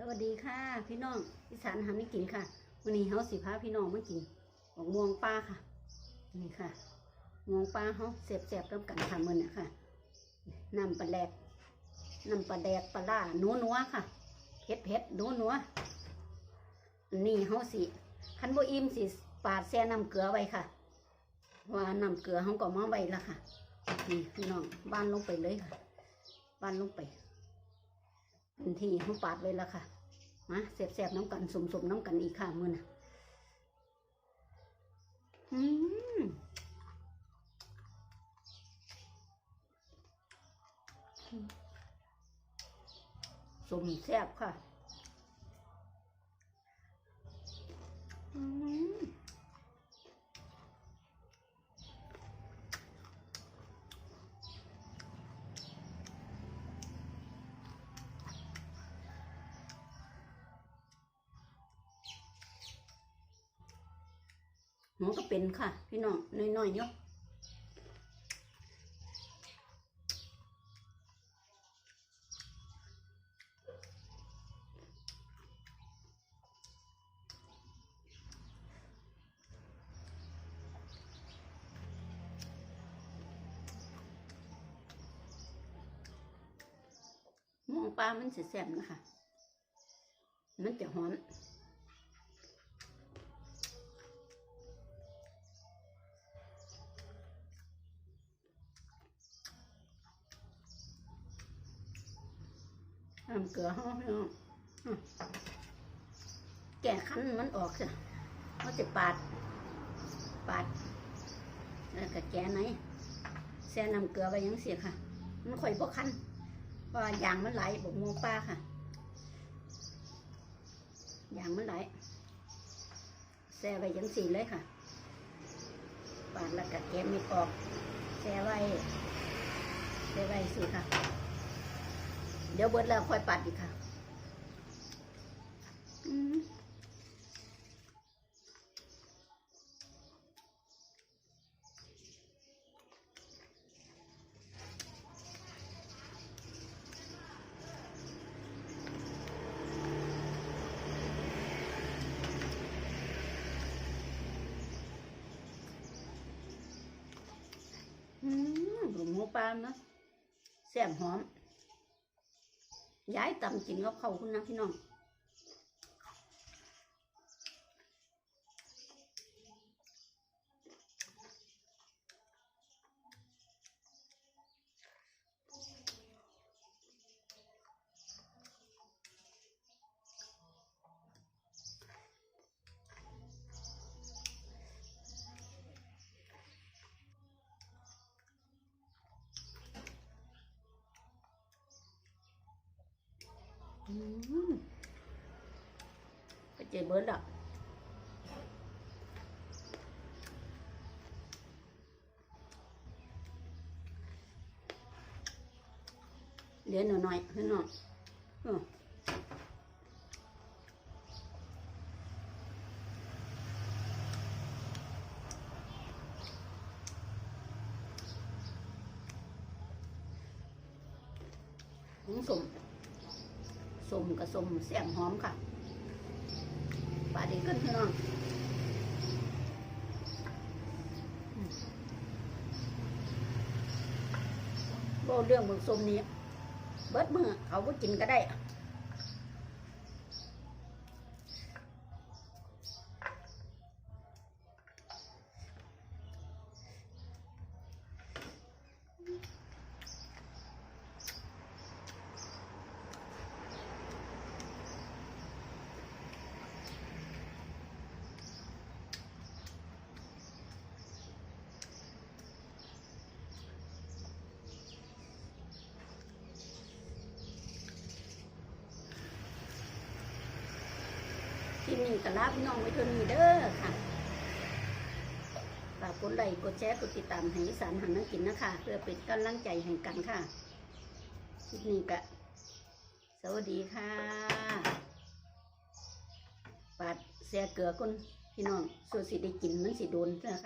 สวัสดีค่ะ พี่น้องอีสานหาไม่กินค่ะวันนี้เฮาสิพาพี่น้องมากินบักม่วงปลาค่ะ นี่ค่ะม่วงปลาเฮาเสียบๆกับกันค่ะมื้อนี้ค่ะน้ำปลาแดกน้ำปลาแดกปลาล่านัวนัวค่ะเผ็ดเผ็ดนัวนัวนี่เฮาสิคันโบอิ่มสิปาดแซ่น้ำเกลือไว้ค่ะว่าน้ำเกลือเฮาก็มาไว้และค่ะนี่พี่น้องบ้านลงไปเลยค่ะ บ้านลงไป พื้นที่เขาปาดไว้แล้วค่ะ มาเสียบๆน้ำกันสมๆน้ำกันอีกค่ะมือนะอืมสมแซ่บค่ะ อืม หมูก็เป็นค่ะ พี่น้องน้อยๆเนาะหมูปลามันสิแซ่บนะคะ มันจะหอม น้ำเกลือห้องพี่น้องแก่คันมันออกสิเขาจะปาด ปาด แล้วก็แก่ไหนแซ่น้ำเกลือไปยังเสียค่ะ มันค่อยพวกคันเพราะว่ายางมันไหลบกมวงปลาค่ะยางมันไหลแซ่ไปยังสีเลยค่ะ ปาดแล้วก็แกะไม่ออกแซ่ไว้แซ่ไว้สิค่ะ เดี๋ยวเบิดแล้วค่อยปัดอีกค่ะอืมอืมหมูปลาเนาะแซ่บหอม ย้ายตำกินกับเขาคุณนะพี่น้อง ไปเจ็บเบิร์ดอะเหลือหน่อยหน่อยพี่น้องอืมผง สมสมกับสมเสียงหอมค่ะปลาดีขึ้นพี่น้องบ่เรื่องมึงสมนี้ เบิดมือเขาก็กินก็ได้ ที่นี่ก็ลาพี่น้องไว้เท่านี้เด้อค่ะฝากกดไลค์กดแชร์กดติดตามให้สารหันนักกินนะคะ เพื่อเป็นกำลังใจให้กันค่ะคลิปนี้กะสวัสดีค่ะปาดเสียเกลือคนพี่น้องส่วนสิได้กินมันสิโดนนะคะ